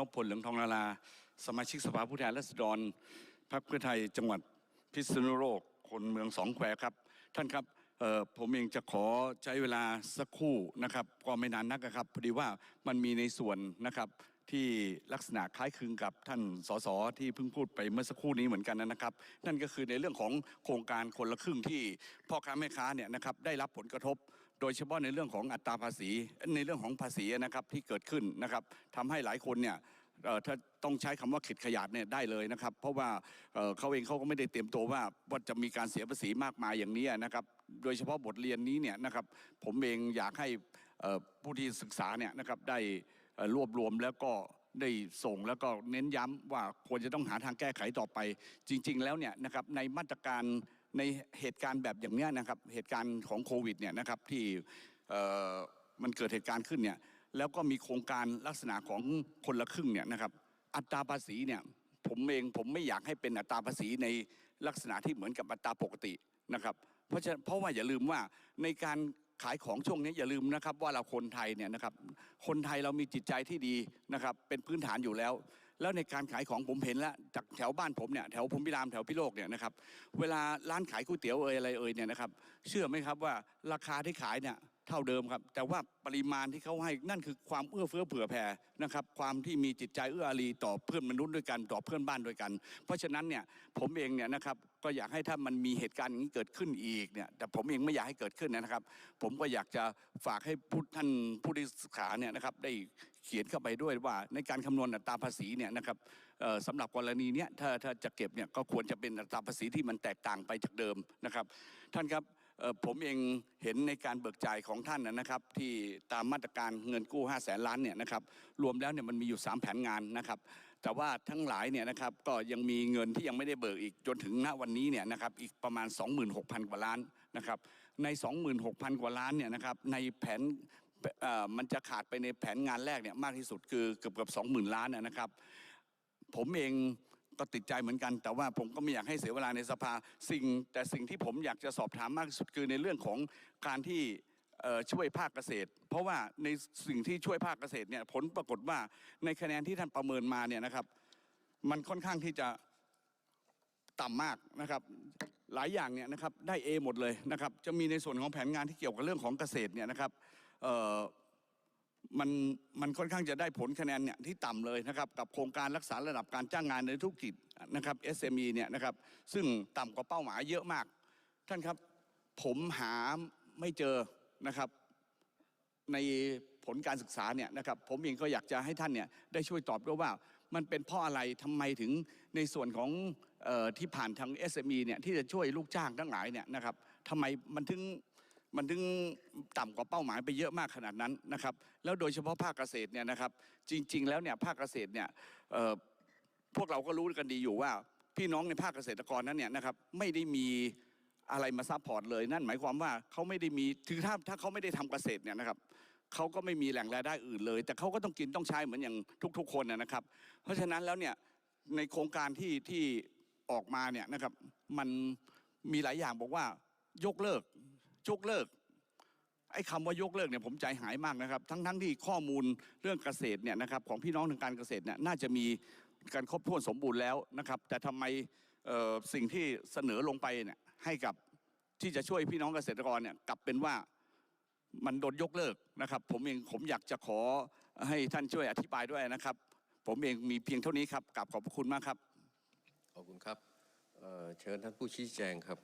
นพพลเหลืองทองนาราสมาชิกสภาผู้แทนราษฎรพรรคเพื่อไทยจังหวัดพิษณุโลกคนเมืองสองแควครับ ท่านครับผมเองจะขอใช้เวลาสักครู่นะครับก็ไม่นานนักนะครับพอดีว่ามันมีในส่วนนะครับ ที่ลักษณะคล้ายคลึงกับท่านสสที่เพิ่งพูดไปเมื่อสักครู่นี้เหมือนกันนะครับ นั่นก็คือในเรื่องของโครงการคนละครึ่งที่พ่อค้าแม่ค้าเนี่ยนะครับได้รับผลกระทบ โดยเฉพาะในเรื่องของอัตราภาษี ในเรื่องของภาษีนะครับที่เกิดขึ้นนะครับทำให้หลายคนเนี่ยถ้าต้องใช้คำว่าขิดขยาดเนี่ยได้เลยนะครับ เพราะว่าเขาเองเขาก็ไม่ได้เตรียมตัวว่าว่าจะมีการเสียภาษีมากมายอย่างนี้นะครับ โดยเฉพาะบทเรียนนี้เนี่ยนะครับผมเองอยากให้ผู้ที่ศึกษาเนี่ยนะครับได้ รวบรวมแล้วก็ได้ส่งแล้วก็เน้นย้ำว่าควรจะต้องหาทางแก้ไขต่อไป จริง ๆ แล้วเนี่ยนะครับในมาตรการในเหตุการณ์แบบอย่างเนี้ยนะครับเหตุการณ์ของโควิดเนี่ยนะครับที่มันเกิดเหตุการณ์ขึ้นเนี่ยแล้วก็มีโครงการลักษณะของคนละครึ่งเนี่ยนะครับอัตราภาษีเนี่ยผมเองผมไม่อยากให้เป็นอัตราภาษีในลักษณะที่เหมือนกับอัตราปกตินะครับเพราะฉะเพราะว่าอย่าลืมว่าในการ ขายของช่วงนี้อย่าลืมนะครับว่าเราคนไทยเนี่ยนะครับคนไทยเรามีจิตใจที่ดีนะครับเป็นพื้นฐานอยู่แล้ว แล้วในการขายของผมเห็นแล้วจากแถวบ้านผมเนี่ยแถวพรมพิรามแถวพิโลกเนี่ยนะครับเวลาร้านขายก๋วยเตี๋ยวเอ่ยอะไรเอ่ยเนี่ยนะครับเชื่อไหมครับว่าราคาที่ขายเนี่ย เท่าเดิมครับ แต่ว่าปริมาณที่เขาให้นั่นคือความเอื้อเฟื้อเผื่อแผ่นะครับความที่มีจิตใจเอื้ออารีต่อเพื่อนมนุษย์ด้วยกันต่อเพื่อนบ้านด้วยกัน เพราะฉะนั้นเนี่ยผมเองเนี่ยนะครับก็อยากให้ถ้ามันมีเหตุการณ์อย่างนี้เกิดขึ้นอีกเนี่ยแต่ผมเองไม่อยากให้เกิดขึ้นนะครับ ผมก็อยากจะฝากให้ผู้ท่านผู้ที่ศึกษาเนี่ยนะครับได้เขียนเข้าไปด้วยว่า ในการคำนวณอัตราภาษีเนี่ยนะครับสำหรับกรณีเนี้ยถ้าถ้าจะเก็บเนี่ยก็ควรจะเป็นอัตราภาษีที่มันแตกต่างไปจากเดิมนะครับ ท่านครับ ผมเองเห็นในการเบิกจ่ายของท่านนะครับที่ตามมาตรการเงินกู้ 5 0 0แสนล้านเนี่ยนะครับรวมแล้วเนี่ยมันมีอยู่ 3 แผนงานนะครับ แต่ว่าทั้งหลายเนี่ยนะครับก็ยังมีเงินที่ยังไม่ได้เบิกอีกจนถึงณวันนี้เนี่ยนะครับอีกประมาณ 26,000 กว่าล้านนะครับใน 26,000 กว่าล้านเนี่ยนะครับในแผนมันจะขาดไปในแผนงานแรกเนี่ยมากที่สุดคือเกือบเกือบ20,000ล้านนะนะครับผมเอง ก็ติดใจเหมือนกัน แต่ว่าผมก็ไม่อยากให้เสียเวลาในสภาสิ่ง แต่สิ่งที่ผมอยากจะสอบถามมากที่สุดคือในเรื่องของการที่ช่วยภาคเกษตร เพราะว่าในสิ่งที่ช่วยภาคเกษตรเนี่ยผลปรากฏว่าในคะแนนที่ท่านประเมินมาเนี่ยนะครับ มันค่อนข้างที่จะต่ำมากนะครับหลายอย่างเนี่ยนะครับได้ A หมดเลยนะครับจะมีในส่วนของแผนงานที่เกี่ยวกับเรื่องของเกษตรเนี่ยนะครับ มันมันค่อนข้างจะได้ผลคะแนนเนี่ยที่ต่ำเลยนะครับกับโครงการรักษาระดับการจ้างงานในธุรกิจนะครับ SME เนี่ยนะครับซึ่งต่ำกว่าเป้าหมายเยอะมาก ท่านครับผมหาไม่เจอนะครับในผลการศึกษาเนี่ยนะครับผมเองก็อยากจะให้ท่านเนี่ยได้ช่วยตอบด้วยว่ามันเป็นเพราะอะไรทำไมถึงในส่วนของออที่ผ่านทาง SME เนี่ยที่จะช่วยลูกจ้างทั้งหลายเนี่ยนะครับทำไมมันถึง มันถึงต่ำกว่าเป้าหมายไปเยอะมากขนาดนั้นนะครับ แล้วโดยเฉพาะภาคเกษตรเนี่ยนะครับ จริง ๆ แล้วเนี่ยภาคเกษตรเนี่ยพวกเราก็รู้กันดีอยู่ว่า พี่น้องในภาคเกษตรกรนั้นเนี่ยนะครับไม่ได้มีอะไรมาซัพพอร์ตเลย นั่นหมายความว่าเขาไม่ได้มีถือถ้าถ้าเขาไม่ได้ทำเกษตรเนี่ยนะครับเขาก็ไม่มีแหล่งรายได้อื่นเลย แต่เขาก็ต้องกินต้องใช้เหมือนอย่างทุก ๆ คนนะนะครับ เพราะฉะนั้นแล้วเนี่ยในโครงการที่ที่ออกมาเนี่ยนะครับมันมีหลายอย่างบอกว่ายกเลิก ยกเลิกไอ้คำว่ายกเลิกเนี่ยผมใจหายมากนะครับทั้งทั้งที่ข้อมูลเรื่องเกษตรเนี่ยนะครับของพี่น้องทางการเกษตรเนี่ยน่าจะมีการครบถ้วนสมบูรณ์แล้วนะครับ แต่ทำไมสิ่งที่เสนอลงไปเนี่ยให้กับที่จะช่วยพี่น้องเกษตรกรเนี่ยกลับเป็นว่ามันโดนยกเลิกนะครับ ผมเองผมอยากจะขอให้ท่านช่วยอธิบายด้วยนะครับ ผมเองมีเพียงเท่านี้ครับกลับขอบพระคุณมากครับขอบคุณครับเเชิญท่านผู้ชี้แจงครับ